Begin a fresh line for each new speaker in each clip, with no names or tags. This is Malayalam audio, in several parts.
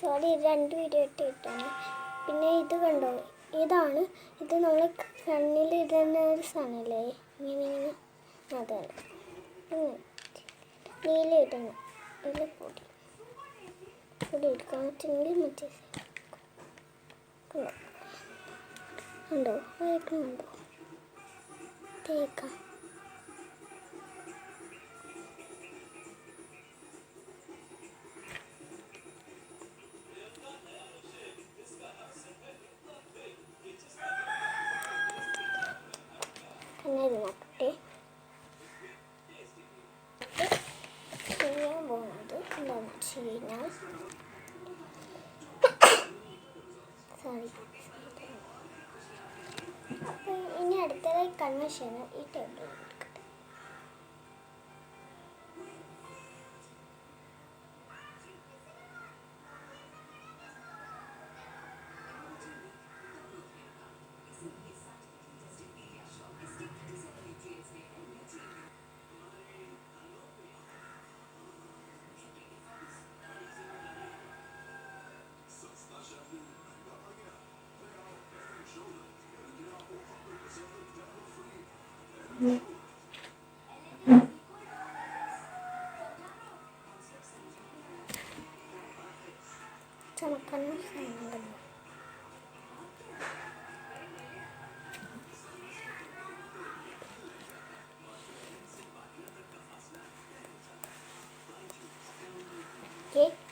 സോറി രണ്ട് വീഡിയോ ഇട്ട് കിട്ടാണ് പിന്നെ ഇത് കണ്ടോ? ഇതാണ്. ഇത് നമ്മൾ കണ്ണിൽ ഇടുന്ന ഒരു സാധനമല്ലേ ഇങ്ങനെ ഇങ്ങനെ. അതാണ് നീല ഇടണം. ഇതിൽ പൊടി. കൂടി എടുക്കാൻ പറ്റുമെങ്കിൽ മറ്റേ കണ്ടോ? വഴക്കുന്നുണ്ടോ തേക്കാം. ചെയ്യണം ഈ ടേബിൾ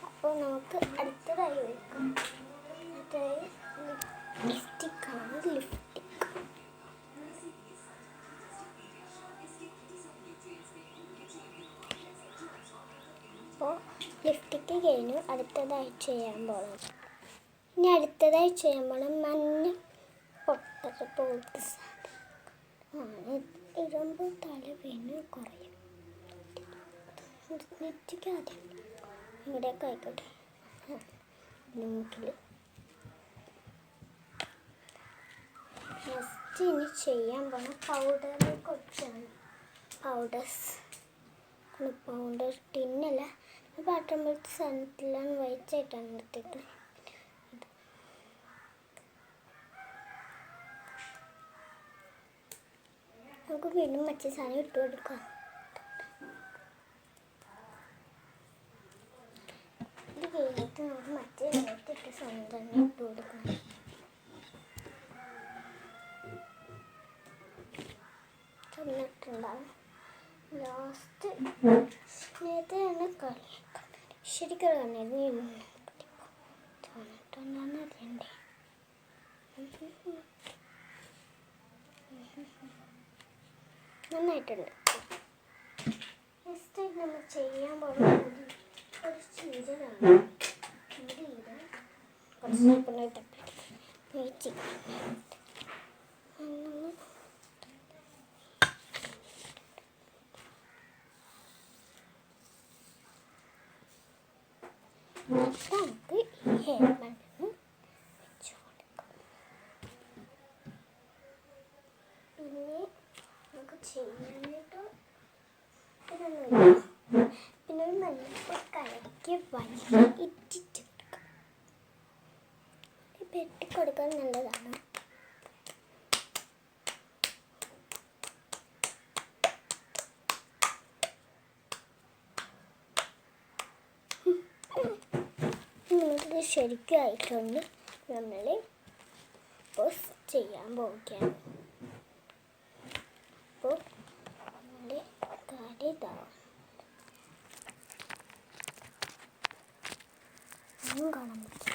അപ്പോൾ നമുക്ക് അടുത്തതായി വെക്കാം അടുത്തതായി ലിപ്സ്റ്റിക്കാണ് ലിപ്സ്റ്റിക് ലിഫ്റ്റിക്ക് കഴിഞ്ഞു. അടുത്തതായി ചെയ്യാൻ പോകണം ഇനി അടുത്തതായി ചെയ്യാൻ പോകണം മഞ്ഞ പൊട്ടത് പോലത്തെ സാധനം ഇടുമ്പോൾ തല വീണ് കുറയും. നെറ്റിക്ക് ആദ്യം ഇവിടെയൊക്കെ ആയിക്കോട്ടെ. മൂക്കിൽ ഫസ്റ്റ് ഇനി ചെയ്യാൻ പോകണം പൗഡറിനെ കുറിച്ചാണ് പൗഡേഴ്സ് പൗഡർ ടിന്നല്ല പാട്ടുമ്പോഴത്തെ സാധനത്തിലാണ് വൈറ്റായിട്ടാണ് എടുത്തിട്ട് നമുക്ക് വീണ്ടും മറ്റേ സാധനം ഇട്ട് കൊടുക്കാം. ഇത് കഴിഞ്ഞിട്ട് നമുക്ക് മറ്റേ ഇട്ട് സാധനം തന്നെ ഇട്ട് കൊടുക്കാം. ലാസ്റ്റ് നേരത്തെ തന്നെ കളി. ശരിക്കും തന്നെ തോന്നിട്ടുണ്ടെന്ന് അറിയണ്ടേ നന്നായിട്ടുണ്ട്. നെക്സ്റ്റ് നമ്മൾ ചെയ്യാൻ പോകുന്നത് ഒരു ചീരനാണ് ചീര കുറച്ച് സോപ്പിനായിട്ട് വെയിറ്റ് നമ്മൾ നമുക്ക് ഈ ഹെയർ ബാൻഡിന് വെച്ച് കൊടുക്കാം പിന്നെ നമുക്ക് ചെയ്യാനായിട്ട് പിന്നെ ഒരു നല്ല കലക്കി വലിയ ഇട്ടിട്ട് കൊടുക്കാം. ഇപ്പം ഇട്ടിക്കൊടുക്കാൻ നല്ലതാണ്. അത് ശരിക്കായിട്ടുണ്ട് നമ്മൾ പോസ് ചെയ്യാൻ പോവുകയാണ് അപ്പോൾ നമ്മുടെ കാര്യം ഇതാവും കാണാൻ പറ്റും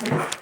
Thank you.